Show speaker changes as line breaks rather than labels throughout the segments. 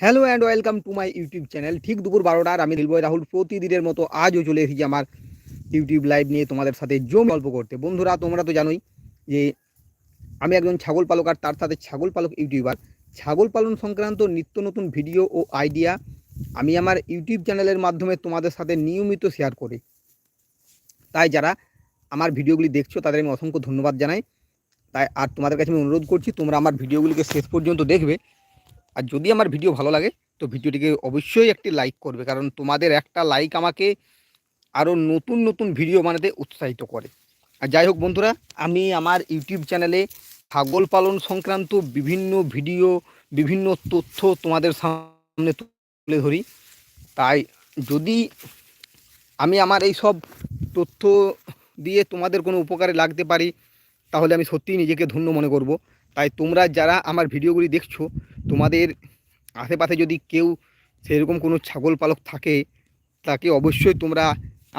Hello and welcome to my YouTube channel ঠিক দুপুর বারোটার আমি দিলবয় রাহুল প্রতিদিনের মতো আজও চলে এসেছি আমার ইউটিউব লাইভ নিয়ে তোমাদের সাথে জম গল্প করতে। বন্ধুরা, তোমরা তো জানোই যে আমি একজন ছাগল পালক আর তার সাথে ছাগল পালক ইউটিউবার। ছাগল পালন সংক্রান্ত নিত্য নতুন ভিডিও ও আইডিয়া আমি আমার ইউটিউব চ্যানেলের মাধ্যমে তোমাদের সাথে নিয়মিত শেয়ার করি। তাই যারা আমার ভিডিওগুলি দেখছ, তাদের আমি অসংখ্য ধন্যবাদ জানাই। তাই আর তোমাদের কাছে আমি অনুরোধ করছি, তোমরা আমার ভিডিওগুলিকে শেষ পর্যন্ত দেখবে। আর যদি আমার ভিডিও ভালো লাগে, তো ভিডিওটিকে অবশ্যই একটি লাইক করবে, কারণ তোমাদের একটা লাইক আমাকে আরও নতুন নতুন ভিডিও বানাতে উৎসাহিত করে। আর যাই হোক বন্ধুরা, আমি আমার ইউটিউব চ্যানেলে ছাগল পালন সংক্রান্ত বিভিন্ন ভিডিও বিভিন্ন তথ্য তোমাদের সামনে তুলে ধরি। তাই যদি আমি আমার এই সব তথ্য দিয়ে তোমাদের কোনো উপকারে লাগতে পারি, তাহলে আমি সত্যিই নিজেকে ধন্য মনে করব। তাই তোমরা যারা আমার ভিডিওগুলি দেখছ, তোমাদের আশেপাশে যদি কেউ সেরকম কোনো ছাগল পালক থাকে, তাকে অবশ্যই তোমরা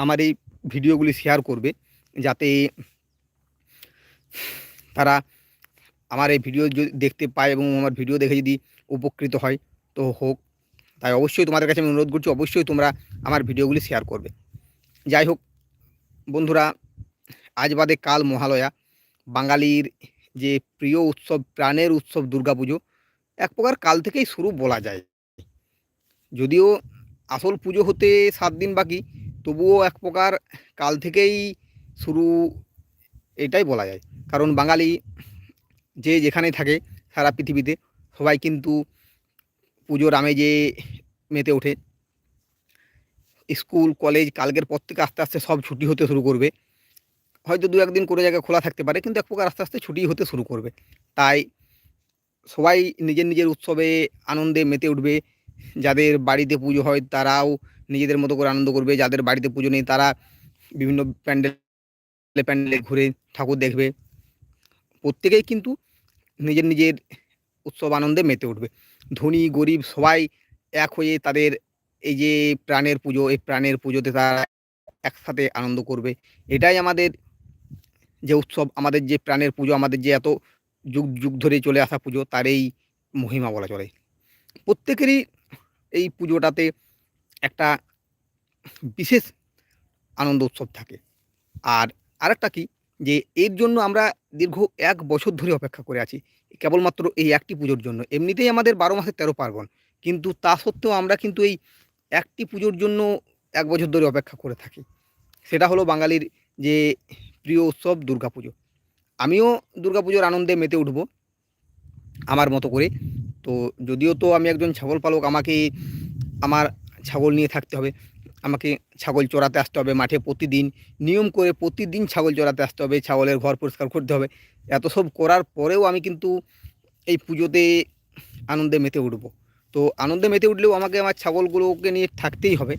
আমার এই ভিডিওগুলি শেয়ার করবে, যাতে তারা আমার এই ভিডিও দেখতে পায় এবং আমার ভিডিও দেখে যদি উপকৃত হয়, তো হোক। তাই অবশ্যই তোমাদের কাছে আমি অনুরোধ করছি, অবশ্যই তোমরা আমার ভিডিওগুলি শেয়ার করবে। যাই হোক, বন্ধুরা, আজ বাদে কাল মহালয়া, বাঙালির যে প্রিয় উৎসব, প্রাণের উৎসব দুর্গাপুজো এক প্রকার কাল থেকেই শুরু বলা যায়। যদিও আসল পুজো হতে সাত দিন বাকি, তবুও এক প্রকার কাল থেকেই শুরু এটাই বলা যায়। কারণ বাঙালি যে যেখানে থাকে সারা পৃথিবীতে, সবাই কিন্তু পুজোর আমেজে মেতে ওঠে। স্কুল, কলেজ, কালকের পর থেকে আস্তে আস্তে সব ছুটি হতে শুরু করবে। হয়তো দু একদিন কোনো জায়গায় খোলা থাকতে পারে, কিন্তু এক প্রকার আস্তে আস্তে ছুটি হতে শুরু করবে। তাই সবাই নিজের নিজের উৎসবে আনন্দে মেতে উঠবে। যাদের বাড়িতে পুজো হয় তারাও নিজেদের মতো করে আনন্দ করবে। যাদের বাড়িতে পুজো নেই তারা বিভিন্ন প্যান্ডেলে প্যান্ডেলে ঘুরে ঠাকুর দেখবে। প্রত্যেকেই কিন্তু নিজের নিজের উৎসব আনন্দে মেতে উঠবে। ধনী, গরিব সবাই এক হয়ে তাদের এই যে প্রাণের পুজো, এই প্রাণের পুজোতে তারা একসাথে আনন্দ করবে। এটাই আমাদের যে উৎসব, আমাদের যে প্রাণের পুজো, আমাদের যে এত যুগ যুগ ধরে চলে আসা পুজো, তার এই মহিমা বলা চলে। প্রত্যেকেরই এই পুজোটাতে একটা বিশেষ আনন্দ উৎসব থাকে। আর আরেকটা কি? যে এর জন্য আমরা দীর্ঘ এক বছর ধরে অপেক্ষা করে আছি, কেবলমাত্র এই একটি পুজোর জন্য। এমনিতেই আমাদের বারো মাসে তেরো পার্বণ, কিন্তু তা সত্ত্বেও আমরা কিন্তু এই একটি পুজোর জন্য এক বছর ধরে অপেক্ষা করে থাকি। সেটা হলো বাঙালির যে প্রিয় উৎসব দুর্গাপুজো। আমিও দুর্গাপুজোর আনন্দে মেতে উঠব, আমার মতো করে। তো যদিও তো আমি একজন ছাগল পালক, আমাকে আমার ছাগল নিয়ে থাকতে হবে। আমাকে ছাগল চড়াতে আসতে হবে মাঠে প্রতিদিন। নিয়ম করে প্রতিদিন ছাগল চড়াতে আসতে হবে, ছাগলের ঘর পরিষ্কার করতে হবে। এত সব করার পরেও আমি কিন্তু এই পুজোতে আনন্দে মেতে উঠব। তো আনন্দে মেতে উঠলেও আমাকে আমার ছাগলগুলোকে নিয়ে থাকতেই হবে।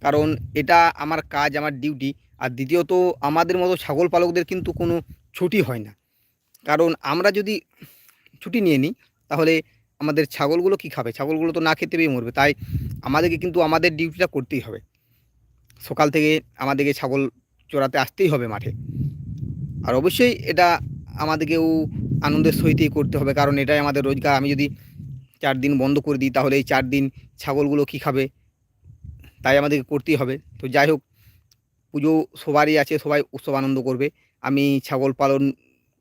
কারণ এটা আমার কাজ, আমার ডিউটি আর দ্বিতীয়ত আমাদের মতো ছাগল পালকদের কিন্তু কোনো ছুটি হয় না। কারণ আমরা যদি ছুটি নিয়ে নিই, তাহলে আমাদের ছাগলগুলো কি খাবে? ছাগলগুলো তো না খেতে পেয়ে মরবে। তাই আমাদেরকে কিন্তু আমাদের ডিউটিটা করতেই হবে। সকাল থেকে আমাদেরকে ছাগল চড়াতে আসতেই হবে মাঠে। আর অবশ্যই এটা আমাদেরকেও আনন্দের সহিতেই করতে হবে, কারণ এটাই আমাদের রোজগার। আমি যদি চার দিন বন্ধ করে দিই, তাহলে এই চার দিন ছাগলগুলো কি খাবে? তাই আমাদেরকে করতেই হবে। তো যাই হোক পুজো সবারই আছে, সবাই উৎসব আনন্দ করবে। আমি ছাগল পালন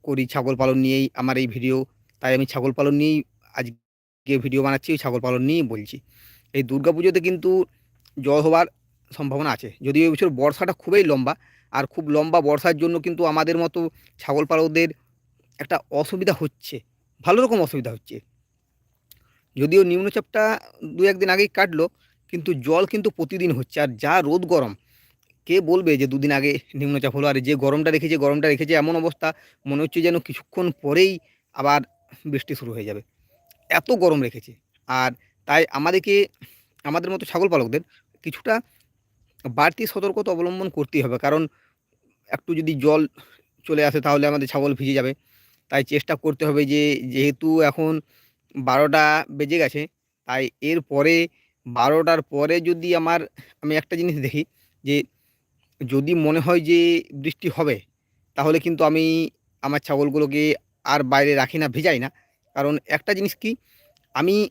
করি, ছাগল পালন নিয়েই আমার এই ভিডিও। তাই আমি ছাগল পালন নিয়েই আজকে ভিডিও বানাচ্ছি, ওই ছাগল পালন নিয়েই বলছি। এই দুর্গা পুজোতে কিন্তু জল হওয়ার সম্ভাবনা আছে। যদিও এই বছর বর্ষাটা খুবই লম্বা, আর খুব লম্বা বর্ষার জন্য কিন্তু আমাদের মতো ছাগল পালকদের একটা অসুবিধা হচ্ছে। ভালো রকম অসুবিধা হচ্ছে। যদিও নিম্নচাপটা দু একদিন আগেই কাটলো, কিন্তু জল কিন্তু প্রতিদিন হচ্ছে। আর যা রোদ গরম কে বলবে যে দুদিন আগে নিম্নচাপ হলো? আর যে গরমটা রেখেছে গরমটা রেখেছে এমন অবস্থা, মনে হচ্ছে যেন কিছুক্ষণ পরেই আবার বৃষ্টি শুরু হয়ে যাবে। এত গরম রেখেছে। আর তাই আমাদেরকে, আমাদের মতো ছাগল পালকদের কিছুটা বাড়তি সতর্কতা অবলম্বন করতেই হবে। কারণ একটু যদি জল চলে আসে তাহলে আমাদের ছাগল ভিজে যাবে। তাই চেষ্টা করতে হবে যে, যেহেতু এখন বারোটা বেজে গেছে, তাই এর পরে বারোটার পরে যদি আমার, আমি একটা জিনিস দেখি যে যদি মনে হয় যে বৃষ্টি হবে, তাহলে কিন্তু আমি আমার ছাগলগুলোকে আর বাইরে রাখি না, ভেজাই না। কারণ একটা জিনিস কি, আমি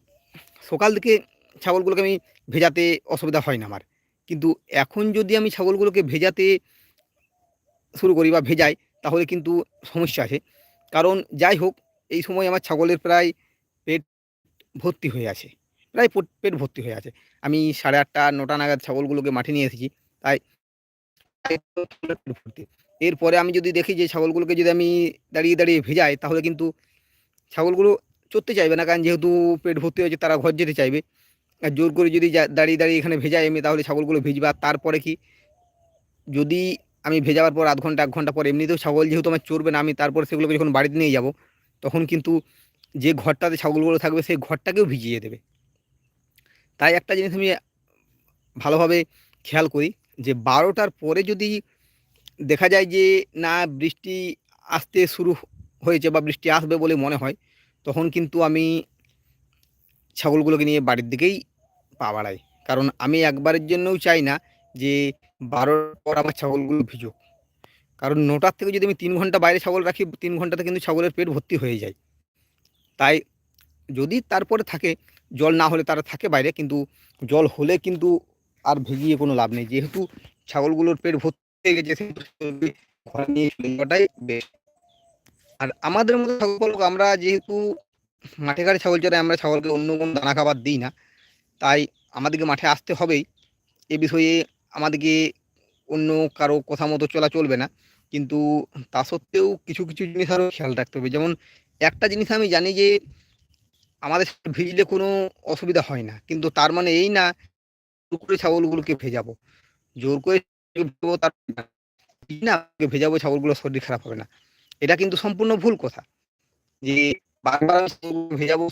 সকাল থেকে ছাগলগুলোকে আমি ভেজাতে অসুবিধা হয় না আমার। কিন্তু এখন যদি আমি ছাগলগুলোকে ভেজাতে শুরু করি বা ভেজাই, তাহলে কিন্তু সমস্যা আছে। কারণ যাই হোক, এই সময় আমার ছাগলের প্রায় পেট ভর্তি হয়ে আছে। প্রায় পোট- ভর্তি হয়ে আছে। আমি সাড়ে আটটা, নটা নাগাদ ছাগলগুলোকে মাঠে নিয়ে এসেছি। তাই এরপরে আমি যদি দেখি যে ছাগলগুলোকে যদি আমি দাঁড়িয়ে দাঁড়িয়ে ভেজাই, তাহলে কিন্তু ছাগলগুলো চড়তে চাইবে না, কারণ যেহেতু পেট ভর্তি হয়েছে, তারা ঘর যেতে চাইবে। আর জোর করে যদি দাঁড়িয়ে দাঁড়িয়ে এখানে ভেজাই আমি, তাহলে ছাগলগুলো ভিজবে। আর তারপরে কি, যদি আমি ভেজাবার পর আধ ঘণ্টা, এক ঘণ্টা পর এমনিতেও ছাগল যেহেতু আমার চড়বে না, আমি তারপর সেগুলোকে যখন বাড়িতে নিয়ে যাব, তখন কিন্তু যে ঘরটাতে ছাগলগুলো থাকবে, সেই ঘরটাকেও ভিজিয়ে দেবে। তাই একটা জিনিস আমি ভালোভাবে খেয়াল করি যে বারোটার পরে যদি দেখা যায় যে, না, বৃষ্টি আসতে শুরু হয়েছে বা বৃষ্টি আসবে বলে মনে হয়, তখন কিন্তু আমি ছাগলগুলোকে নিয়ে বাড়ির দিকেই পা বাড়াই। কারণ আমি একবারের জন্যও চাই না যে, বারোর পর আমার ছাগলগুলো ভিজুক। কারণ নটার থেকে যদি আমি তিন ঘণ্টা বাইরে ছাগল রাখি, তিন ঘন্টাতে কিন্তু ছাগলের পেট ভর্তি হয়ে যায়। তাই যদি তারপরে থাকে, জল না হলে তারা থাকে বাইরে, কিন্তু জল হলে কিন্তু আর ভিজিয়ে কোনো লাভ নেই। যেহেতু ছাগলগুলোর পেট ভর্তি হয়ে গেছে ঘরে নিয়ে চলে যাওয়াটাই আর আমাদের মতো ছাগল আমরা যেহেতু মাঠে ঘাটে ছাগল চড়াই, আমরা ছাগলকে অন্য কোনো দানা খাবার দিই না। তাই আমাদেরকে মাঠে আসতে হবেই। এ বিষয়ে আমাদেরকে অন্য কারও কথা মতো চলা চলবে না। কিন্তু তা সত্ত্বেও কিছু কিছু জিনিস আরও খেয়াল রাখতে হবে। যেমন একটা জিনিস আমি জানি যে, আমাদের ভিজলে কোনো অসুবিধা হয় না। কিন্তু তার মানে এই না করে ছাগলগুলোকে ভেজাবো। জোর করে তার না ভেজাবো ছাগলগুলো শরীর খারাপ হবে না। এটা কিন্তু সম্পূর্ণ ভুল কথা। যে বারবার ভেজাবো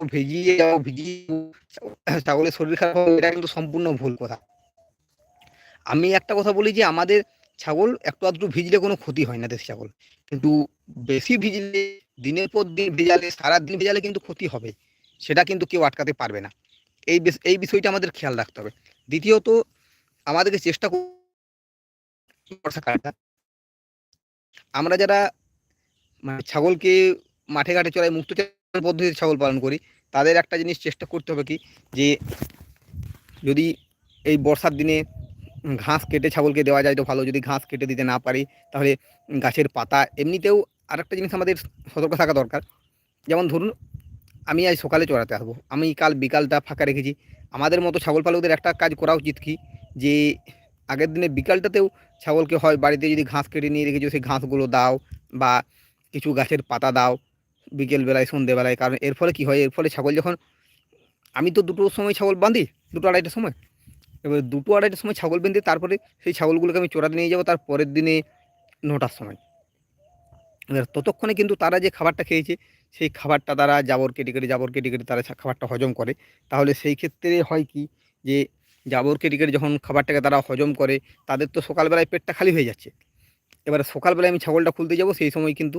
ভিজিয়ে যাব, ভিজিয়ে ছাগলের শরীর খারাপ হবে, এটা কিন্তু সম্পূর্ণ ভুল কথা। আমি একটা কথা বলি যে, আমাদের ছাগল একটু আধটু ভিজলে কোনো ক্ষতি হয় না দেশি ছাগল। কিন্তু বেশি ভিজলে, দিনের পর দিন ভেজালে, সারাদিন ভেজালে কিন্তু ক্ষতি হবে। সেটা কিন্তু কেউ আটকাতে পারবে না। এই এই বিষয়টা আমাদের খেয়াল রাখতে হবে। দ্বিতীয়ত, আমাদেরকে চেষ্টা আমরা যারা মানে ছাগলকে মাঠে ঘাটে চড়াই মুক্ত পদ্ধতিতে ছাগল পালন করি, তাদের একটা জিনিস চেষ্টা করতে হবে কি, যে যদি এই বর্ষার দিনে ঘাস কেটে ছাগলকে দেওয়া যায় তো ভালো, যদি ঘাস কেটে দিতে না পারি তাহলে গাছের পাতা, এমনিতেও আরেকটা জিনিস আমাদের সতর্ক থাকা দরকার। যেমন ধরুন আমি আজ সকালে চড়াতে আসব। আমি কাল বিকালটা ফাঁকা রেখেছি। আমাদের মতো ছাগল পালকদের একটা কাজ করা উচিত কি? যে আগের দিনে বিকালটাতেও ছাগলকে হয় বাড়িতে যদি ঘাস কেটে নিয়ে রেখেছো, সেই ঘাসগুলো দাও বা কিছু গাছের পাতা দাও বিকেলবেলায়, সন্ধেবেলায়। কারণ এর ফলে কি হয়? এর ফলে ছাগল যখন আমি তো দুটোর সময় ছাগল বাঁধি, দুটো আড়াইটার সময়। এবার দুটো আড়াইটার সময় ছাগল বেঁধে তারপরে সেই ছাগলগুলোকে আমি চোরাতে নিয়ে যাব তার পরের দিনে নটার সময়। এবার ততক্ষণে কিন্তু তারা যে খাবারটা খেয়েছে, সেই খাবারটা তারা জাবর কেটে কেটে, জাবর কেটে কেটে তারা খাবারটা হজম করে। তাহলে সেই ক্ষেত্রে হয় কি যে, জাবর কেটে কেটে যখন খাবারটাকে তারা হজম করে, তাদের তো সকালবেলায় পেটটা খালি হয়ে যাচ্ছে। এবারে সকালবেলায় আমি ছাগলটা খুলতে যাব, সেই সময় কিন্তু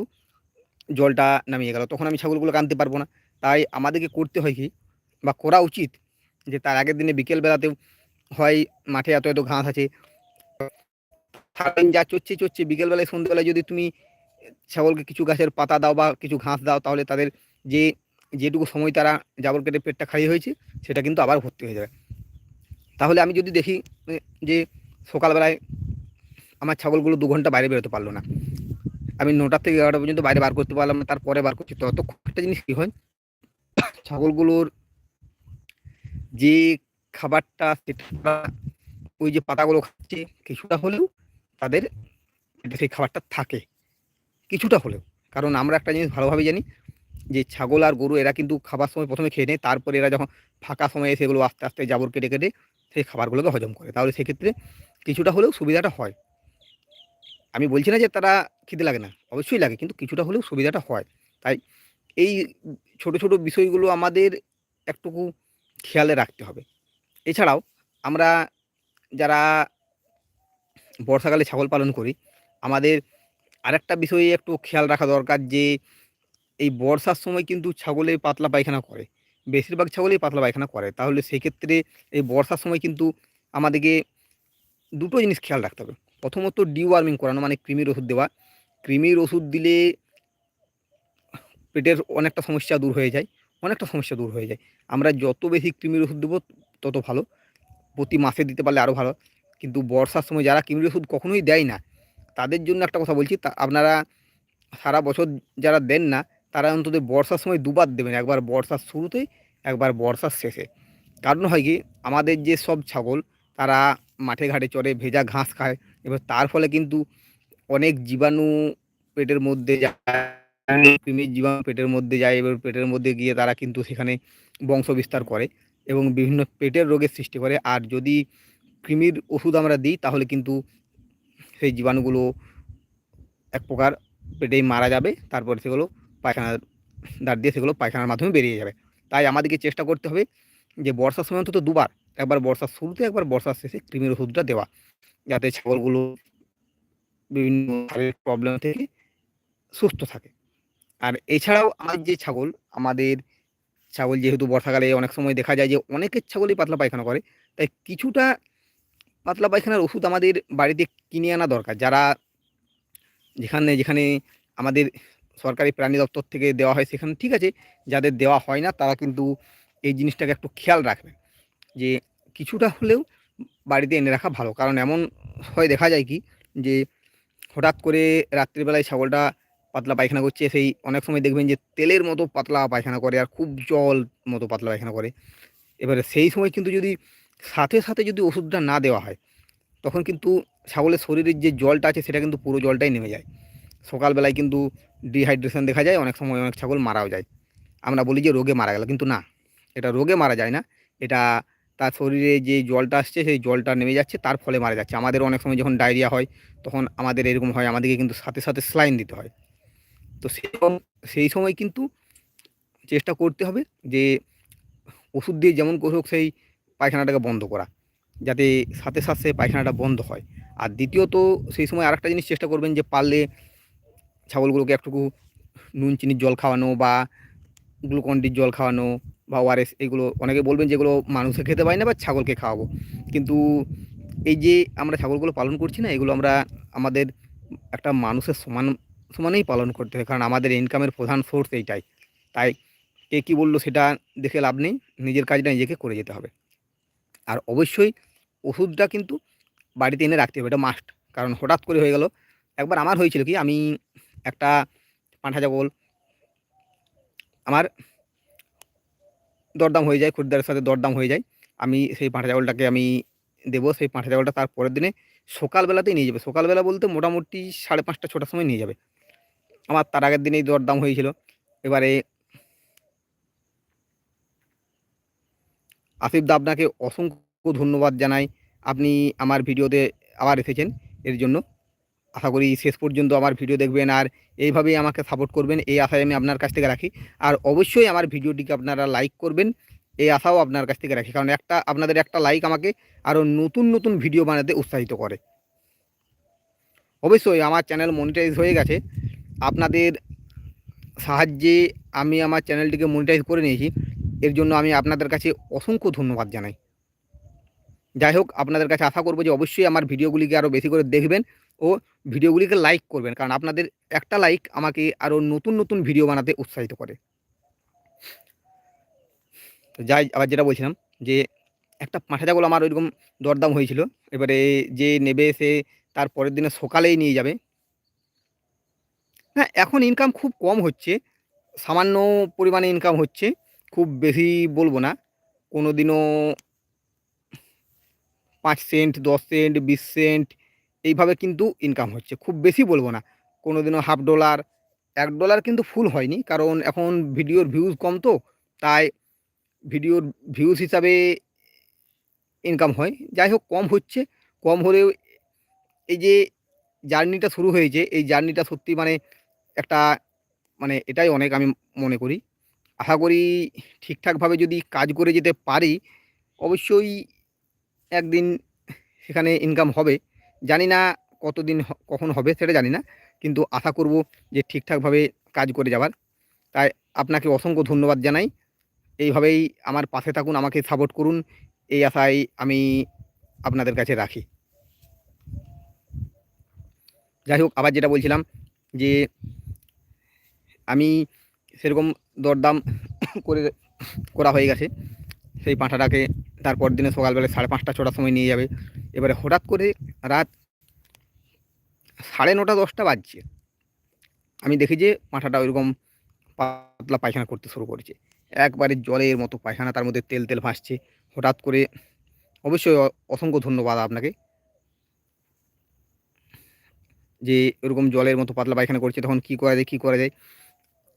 জলটা নামিয়ে গেল। তখন আমি ছাগলগুলোকে আনতে পারব না। তাই আমাদেরকে করতে হয় কি বা করা উচিত যে, তার আগের দিনে বিকেলবেলাতেও হয় মাঠে এত এত ঘাস আছে। যা চড়ছে চড়ছে, বিকেলবেলায়, সন্ধ্যেবেলায় যদি তুমি ছাগলকে কিছু গাছের পাতা দাও বা কিছু ঘাস দাও, তাহলে তাদের যে, যেটুকু সময় তারা জাবর কেটে পেটটা খালি হয়েছে, সেটা কিন্তু আবার ভর্তি হয়ে যাবে। তাহলে আমি যদি দেখি যে সকালবেলায় আমার ছাগলগুলো দু ঘণ্টা বাইরে বেরোতে পারল না। আমি নটা থেকে এগারোটা পর্যন্ত বাইরে বার করতে পারলাম না, তারপরে বার করছি। ততক্ষণ একটা জিনিস কী হয়, ছাগলগুলোর যে খাবারটা, সেটা ওই যে পাতাগুলো খাচ্ছে, কিছুটা হলেও তাদের সেই খাবারটা থাকে। কিছুটা হলেও। কারণ আমরা একটা জিনিস ভালোভাবে জানি যে ছাগল আর গরু এরা কিন্তু খাবার সময় প্রথমে খেয়ে নেয়, তারপরে এরা যখন ফাঁকা সময়ে সেগুলো আস্তে আস্তে জাবর কেটে কেটে সেই খাবারগুলোকে হজম করে। তাহলে সেক্ষেত্রে কিছুটা হলেও সুবিধাটা হয়। আমি বলছি না যে তারা খিদে লাগে না, অবশ্যই লাগে, কিন্তু কিছুটা হলেও সুবিধাটা হয়। তাই এই ছোট ছোট বিষয়গুলো আমাদের একটুকু খেয়ালে রাখতে হবে। এছাড়াও আমরা যারা বর্ষাকালে ছাগল পালন করি, আমাদের আরেকটা বিষয়ে একটু খেয়াল রাখা দরকার যে, এই বর্ষার সময় কিন্তু ছাগলে পাতলা পায়খানা করে। বেশিরভাগ ছাগলেই পাতলা পায়খানা করে। তাহলে সেক্ষেত্রে এই বর্ষার সময় কিন্তু আমাদেরকে দুটো জিনিস খেয়াল রাখতে হবে। প্রথমত ডিওয়ার্মিং করানো মানে কৃমির ওষুধ দেওয়া। কৃমির ওষুধ দিলে পেটের অনেকটা সমস্যা দূর হয়ে যায়, অনেকটা সমস্যা দূর হয়ে যায়। আমরা যত বেশি কৃমির ওষুধ দেবো, তত ভালো। প্রতি মাসে দিতে পারলে আরও ভালো। কিন্তু বর্ষার সময় যারা কৃমির ওষুধ কখনোই দেয় না তাদের জন্য একটা কথা বলছি আপনারা সারা বছর যারা দেন না, তারা অন্তত বর্ষার সময় দুবার দেবেন, একবার বর্ষার শুরুতেই, একবার বর্ষার শেষে। কারণ হয় কি, আমাদের যে সব ছাগল, তারা মাঠে ঘাটে চড়ে, ভেজা ঘাস খায়, এবার তার ফলে কিন্তু অনেক জীবাণু পেটের মধ্যে যায়, কৃমির জীবাণু পেটের মধ্যে যায়, এবার পেটের মধ্যে গিয়ে তারা কিন্তু সেখানে বংশ বিস্তার করে এবং বিভিন্ন পেটের রোগের সৃষ্টি করে। আর যদি কৃমির ওষুধ আমরা দিই, তাহলে কিন্তু সেই জীবাণুগুলো এক প্রকার পেটেই মারা যাবে, তারপরে সেগুলো পায়খানার দাঁড় দিয়ে সেগুলো পায়খানার মাধ্যমে বেরিয়ে যাবে। তাই আমাদেরকে চেষ্টা করতে হবে যে বর্ষার সময় অন্তত দুবার, একবার বর্ষার শুরুতে, একবার বর্ষার শেষে কৃমির ওষুধটা দেওয়া। যাতে ছাগলগুলো বিভিন্ন প্রবলেম থেকে সুস্থ থাকে। আর এছাড়াও আমাদের যে ছাগল, আমাদের ছাগল যেহেতু বর্ষাকালে অনেক সময় দেখা যায় যে অনেকের ছাগলই পাতলা পায়খানা করে, তাই কিছুটা পাতলা পায়খানার ওষুধ আমাদের বাড়িতে কিনে আনা দরকার যারা যেখানে যেখানে আমাদের সরকারি প্রাণী দপ্তর থেকে দেওয়া হয় সেখানে ঠিক আছে যাদের দেওয়া হয় না তারা কিন্তু এই জিনিসটাকে একটু খেয়াল রাখবে যে কিছুটা হলেও বাড়িতে এনে রাখা ভালো কারণ এমন হয় দেখা যায় কি যে হঠাৎ করে রাত্রিবেলায় ছাগলটা পাতলা পায়খানা করছে, সেই অনেক সময় দেখবেন যে তেলের মতো পাতলা পায়খানা করে আর খুব জল মতো পাতলা পায়খানা করে। এবারে সেই সময় কিন্তু যদি সাথে সাথে যদি ওষুধটা না দেওয়া হয়, তখন কিন্তু ছাগলের শরীরের যে জলটা আছে সেটা কিন্তু পুরো জলটাই নেমে যায়। সকালবেলায় কিন্তু ডিহাইড্রেশন দেখা যায়, অনেক সময় অনেক ছাগল মারাও যায়। আমরা বলি যে রোগে মারা গেল, কিন্তু না, এটা রোগে মারা যায় না। এটা তার শরীরে যে জলটা আসছে, সেই জলটা নেমে যাচ্ছে, তার ফলে মারা যাচ্ছে। আমাদের অনেক সময় যখন ডায়রিয়া হয়, তখন আমাদের এরকম হয়, আমাদেরকে কিন্তু সাথে সাথে স্লাইন দিতে হয়। তো সেই সময় কিন্তু চেষ্টা করতে হবে যে ওষুধ দিয়ে যেমন করে হোক সেই পায়খানাটাকে বন্ধ করা, যাতে সাথে সাথে পায়খানাটা বন্ধ হয়। আর দ্বিতীয়ত, সেই সময় আরেকটা জিনিস চেষ্টা করবেন যে পারলে ছাগলগুলোকে একটুকু নুন, চিনির জল খাওয়ানো বা গ্লুকন্ডির জল খাওয়ানো বা ওআরএস এগুলো, অনেকে বলবেন যেগুলো মানুষে খেতে পায় না বা ছাগলকে খাওয়াবো। কিন্তু এই যে আমরা ছাগলগুলো পালন করছি না, এগুলো আমরা আমাদের একটা মানুষের সমান, সমানেই পালন করতে হয়। কারণ আমাদের ইনকামের প্রধান সোর্স এইটাই। তাই কে কী বলল সেটা দেখে লাভ নেই। নিজের কাজটা নিজেকে করে যেতে হবে। আর অবশ্যই ওষুধটা কিন্তু বাড়িতে এনে রাখতে হবে, এটা মাস্ট কারণ হঠাৎ করে হয়ে গেল। একবার আমার হয়েছিল কি, আমি একটা পাঁঠা ছাগল আমার দরদাম হয়ে যায় খরিদ্দারের সাথে দরদাম হয়ে যায়, আমি সেই পাঁঠা ছাগলটাকে আমি দেবো, সেই পাঁঠা ছাগলটা তার পরের দিনে সকালবেলাতেই নিয়ে যাবে। সকালবেলা বলতে মোটামুটি সাড়ে পাঁচটা, ছটার সময় নিয়ে যাবে। আমার তার আগের দিনেই দরদাম হয়েছিল। এবারে আসিফ দা আপনাকে অসংখ্য ধন্যবাদ জানাই। আপনি আমার ভিডিওতে আবার এসেছেন এর জন্য। আশা করি শেষ পর্যন্ত আমার ভিডিও দেখবেন আর এইভাবেই আমাকে সাপোর্ট করবেন। এই আশায় আমি আপনার কাছ থেকে রাখি। আর অবশ্যই আমার ভিডিওটিকে আপনারা লাইক করবেন। এই আশাও আপনার কাছ থেকে রাখি। কারণ একটা, আপনাদের একটা লাইক আমাকে আরও নতুন নতুন ভিডিও বানাতে উৎসাহিত করে। অবশ্যই আমার চ্যানেল মনিটাইজ হয়ে গেছে। আপনাদের সাহায্যে আমি আমার চ্যানেলটিকে মনিটাইজ করে নিয়েছি। এর জন্য আমি আপনাদের কাছে অসংখ্য ধন্যবাদ জানাই। যাই হোক, আপনাদের কাছে আশা করব যে অবশ্যই আমার ভিডিওগুলিকে আরও বেশি করে দেখবেন ও ভিডিওগুলিকে লাইক করবেন, কারণ আপনাদের একটা লাইক আমাকে আরও নতুন নতুন ভিডিও বানাতে উৎসাহিত করে। যাই, আবার যেটা বলছিলাম যে একটা পাঁঠা ছাগল আমার ওইরকম দরদাম হয়েছিল, এবারে যে নেবে সে তার পরের দিনে সকালেই নিয়ে যাবে। হ্যাঁ এখন ইনকাম খুব কম হচ্ছে, সামান্য পরিমাণে ইনকাম হচ্ছে। খুব বেশি বলব না। কোনো দিনও পাঁচ সেন্ট দশ সেন্ট বিশ সেন্ট এইভাবে কিন্তু ইনকাম হচ্ছে। খুব বেশি বলব না। কোনো দিনও হাফ ডলার এক ডলার কিন্তু ফুল হয়নি। কারণ এখন ভিডিওর ভিউজ কম তো, তাই ভিডিওর ভিউজ হিসাবে ইনকাম হয়। যাই হোক, কম হচ্ছে। কম হলেও এই যে জার্নিটা শুরু হয়েছে, এই জার্নিটা সত্যি মানে একটা মানে এটাই অনেক আমি মনে করি। আশা করি ঠিকঠাকভাবে যদি কাজ করে যেতে পারি, অবশ্যই একদিন সেখানে ইনকাম হবে। জানি না কতদিন কখন হবে সেটা জানি না, কিন্তু আশা করব যে ঠিকঠাকভাবে কাজ করে যাবার। তাই আপনাকে অসংখ্য ধন্যবাদ জানাই। এইভাবেই আমার পাশে থাকুন, আমাকে সাপোর্ট করুন। এই আশাই আমি আপনাদের কাছে রাখি। যাই হোক, আবার যেটা বলছিলাম যে আমি সেরকম দরদাম করে করা হয়ে গেছে। সেই পাঁঠাটাকে তারপর দিনে সকালবেলা সাড়ে পাঁচটা, ছটার সময় নিয়ে যাবে। এবারে হঠাৎ করে রাত সাড়ে নটা, দশটা বাজছে। আমি দেখি যে পাঁঠাটা ওইরকম পাতলা পায়খানা করতে শুরু করেছে। একবারে জলের মতো পায়খানা, তার মধ্যে তেল তেল ভাসছে। হঠাৎ করে অবশ্যই অসংখ্য ধন্যবাদ আপনাকে যে এরকম জলের মতো পাতলা পায়খানা করছে। তখন কি করা যায়, কি করা যায়?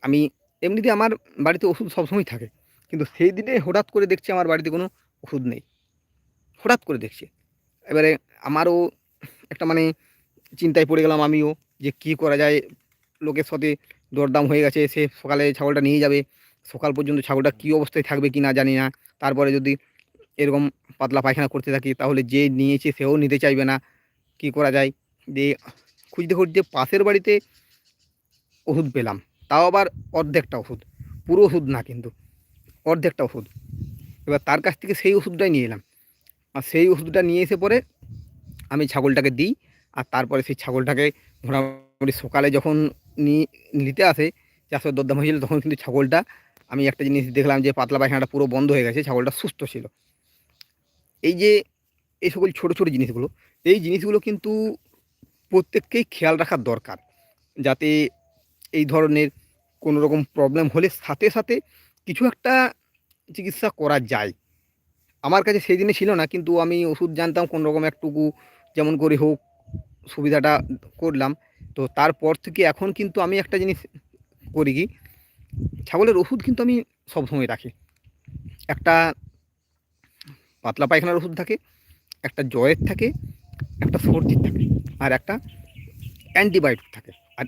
আমি এমনিতে আমার বাড়িতে ওষুধ সবসময় থাকে। কিন্তু সেই দিনে হঠাৎ করে দেখছি আমার বাড়িতে কোনো ওষুধ নেই। হঠাৎ করে দেখছি। এবারে আমারও একটা মানে চিন্তায় পড়ে গেলাম আমিও যে কি করা যায়। লোকের সাথে দরদাম হয়ে গেছে, সে সকালে ছাগলটা নিয়ে যাবে। সকাল পর্যন্ত ছাগলটা কী অবস্থায় থাকবে কি না জানি না। তারপরে যদি এরকম পাতলা পায়খানা করতে থাকি, তাহলে যে নিয়েছে সেও নিতে চাইবে না। কি করা যায়? দিয়ে খুঁজতে খুঁজতে পাশের বাড়িতে ওষুধ পেলাম। তাও আবার অর্ধেকটা ওষুধ। পুরো ওষুধ না কিন্তু, অর্ধেকটা ওষুধ। এবার তার কাছ থেকে সেই ওষুধটাই নিয়ে এলাম। আর সেই ওষুধটা নিয়ে এসে পরে আমি ছাগলটাকে দিই, আর তারপরে সেই ছাগলটাকে মোটামুটি সকালে যখন নিতে আসে, চাষের দরদাম হয়েছিল, তখন কিন্তু ছাগলটা আমি একটা জিনিস দেখলাম যে পাতলা পায়খানাটা পুরো বন্ধ হয়ে গেছে, ছাগলটা সুস্থ ছিল। এই যে এই সকল ছোটো ছোটো জিনিসগুলো, এই জিনিসগুলো কিন্তু প্রত্যেককেই খেয়াল রাখার দরকার। যাতে এই ধরনের কোনো রকম প্রবলেম হলে সাথে সাথে কিছু একটা চিকিৎসা করা যায়। আমার কাছে সেই দিনে ছিল না, কিন্তু আমি ওষুধ জানতাম কোনো রকম একটুকু যেমন করে হোক সুবিধাটা করলাম। তো তারপর থেকে এখন কিন্তু আমি একটা জিনিস করি কি, ছাগলের ওষুধ কিন্তু আমি সবসময় রাখি। একটা পাতলা পায়খানার ওষুধ থাকে, একটা জ্বরের থাকে, একটা সর্দির থাকে, আর একটা অ্যান্টিবায়োটিক থাকে। আর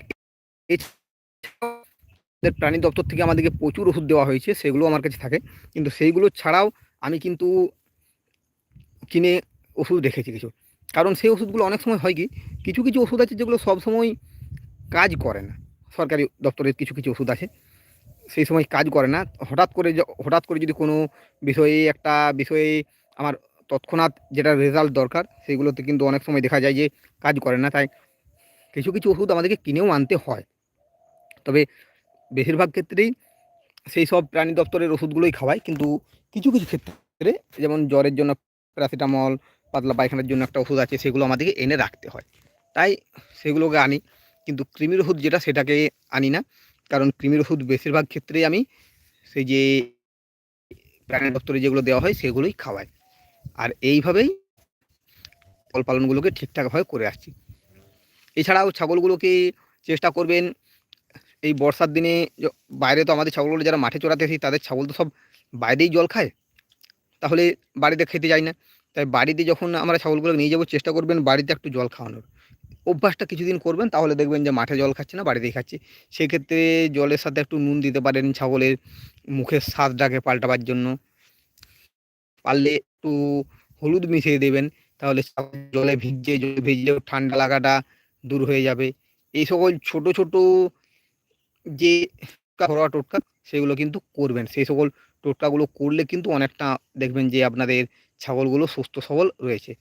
আমাদের প্রাণী দপ্তর থেকে আমাদেরকে প্রচুর ওষুধ দেওয়া হয়েছে, সেগুলো আমার কাছে থাকে। কিন্তু সেইগুলো ছাড়াও আমি কিন্তু কিনে ওষুধ রেখেছি কিছু। কারণ সেই ওষুধগুলো অনেক সময় হয় কি, কিছু কিছু ওষুধ আছে যেগুলো সব সময় কাজ করে না। সরকারি দপ্তরের কিছু কিছু ওষুধ আছে, সেই সময় কাজ করে না। হঠাৎ করে হঠাৎ করে যদি কোনো বিষয়ে একটা বিষয়ে আমার তৎক্ষণাৎ যেটা রেজাল্ট দরকার সেইগুলোতে কিন্তু অনেক সময় দেখা যায় যে কাজ করে না। তাই কিছু কিছু ওষুধ আমাদেরকে কিনেও আনতে হয়। তবে বেশিরভাগ ক্ষেত্রেই সেই সব প্রাণী দপ্তরের ওষুধগুলোই খাওয়াই কিন্তু কিছু কিছু ক্ষেত্রে যেমন জ্বরের জন্য প্যারাসিটামল, পাতলা পায়খানার জন্য একটা ওষুধ আছে, সেগুলো আমাদেরকে এনে রাখতে হয়। তাই সেগুলোকে আনি, কিন্তু কৃমির ওষুধ যেটা সেটাকে আনি না, কারণ কৃমির ওষুধ বেশিরভাগ ক্ষেত্রেই আমি সেই যে প্রাণী দপ্তরে যেগুলো দেওয়া হয়, সেগুলোই খাওয়াই। আর এইভাবেই ফল পালনগুলোকে ঠিকঠাকভাবে করে আসছি। এছাড়াও ছাগলগুলোকে চেষ্টা করবেন এই বর্ষার দিনে বাইরে তো আমাদের ছাগলগুলো যারা মাঠে চড়াতে আসি, তাদের ছাগল তো সব বাইরেই জল খায়। তাহলে বাড়িতে খেতে যায় না। তাই বাড়িতে যখন আমরা ছাগলগুলো নিয়ে যাব, চেষ্টা করবেন বাড়িতে একটু জল খাওয়ানোর। অভ্যাসটা কিছুদিন করবেন, তাহলে দেখবেন যে মাঠে জল খাচ্ছে না, বাড়িতেই খাচ্ছে। সেক্ষেত্রে জলের সাথে একটু নুন দিতে পারেন ছাগলের, মুখের স্বাদটাকে পাল্টাবার জন্য। পারলে একটু হলুদ মিশিয়ে দেবেন, তাহলে জলে ভিজে, জলে ভিজলেও ঠান্ডা লাগাটা দূর হয়ে যাবে। এই সকল ছোট ছোট যে ঘরোয়া টোটকা, সেগুলো কিন্তু করবেন। সেই সকল টোটকাগুলো করলে কিন্তু অনেকটা দেখবেন যে আপনাদের ছাগলগুলো সুস্থ সবল রয়েছে।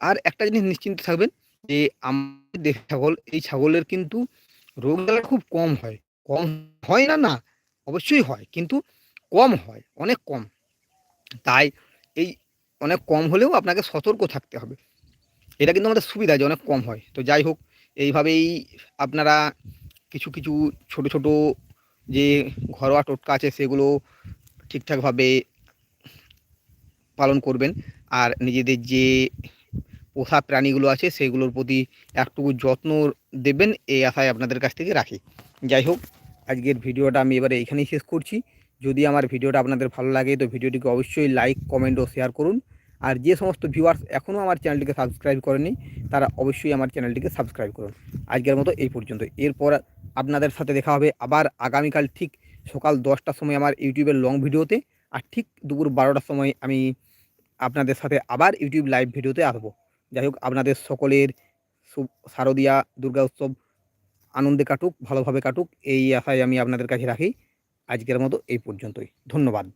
আর একটা জিনিস নিশ্চিন্ত থাকবেন যে আমাদের ছাগল, এই ছাগলের কিন্তু রোগ জ্বালা খুব কম হয়। কম হয় না না, অবশ্যই হয়, কিন্তু কম হয়, অনেক কম। তাই এই অনেক কম হলেও আপনাকে সতর্ক থাকতে হবে। এটা কিন্তু আমাদের সুবিধা যে অনেক কম হয়। তো যাই হোক, এইভাবেই আপনারা কিছু কিছু ছোট ছোট যে ঘরোয়া টোটকা আছে সেগুলো ঠিকঠাকভাবে পালন করবেন। আর নিজেদের যে পোষা প্রাণীগুলো আছে সেগুলোর প্রতি একটুকু যত্ন দেবেন এই আশায় আপনাদের কাছ থেকে রাখি। যাই হোক, আজকের ভিডিওটা আমি এবারে এইখানেই শেষ করছি। যদি আমার ভিডিওটা আপনাদের ভালো লাগে তো ভিডিওটিকে অবশ্যই লাইক কমেন্ট ও শেয়ার করুন। আর যে সমস্ত ভিউয়ার্স এখনও আমার চ্যানেলটিকে সাবস্ক্রাইব করেনি, তারা অবশ্যই আমার চ্যানেলটিকে সাবস্ক্রাইব করুন। আজকের মতো এই পর্যন্ত। এরপর আপনাদের সাথে দেখা হবে আবার আগামীকাল ঠিক সকাল দশটার সময় আমার ইউটিউবের লং ভিডিওতে, আর ঠিক দুপুর বারোটার সময় আমি আপনাদের সাথে আবার ইউটিউব লাইভ ভিডিওতে আসব। যাই হোক, আপনাদের সকলের শারদীয়া দুর্গা উৎসব আনন্দে কাটুক, ভালোভাবে কাটুক, এই আশায় আমি আপনাদের কাছে রাখি। আজকের মতো এই পর্যন্তই। ধন্যবাদ।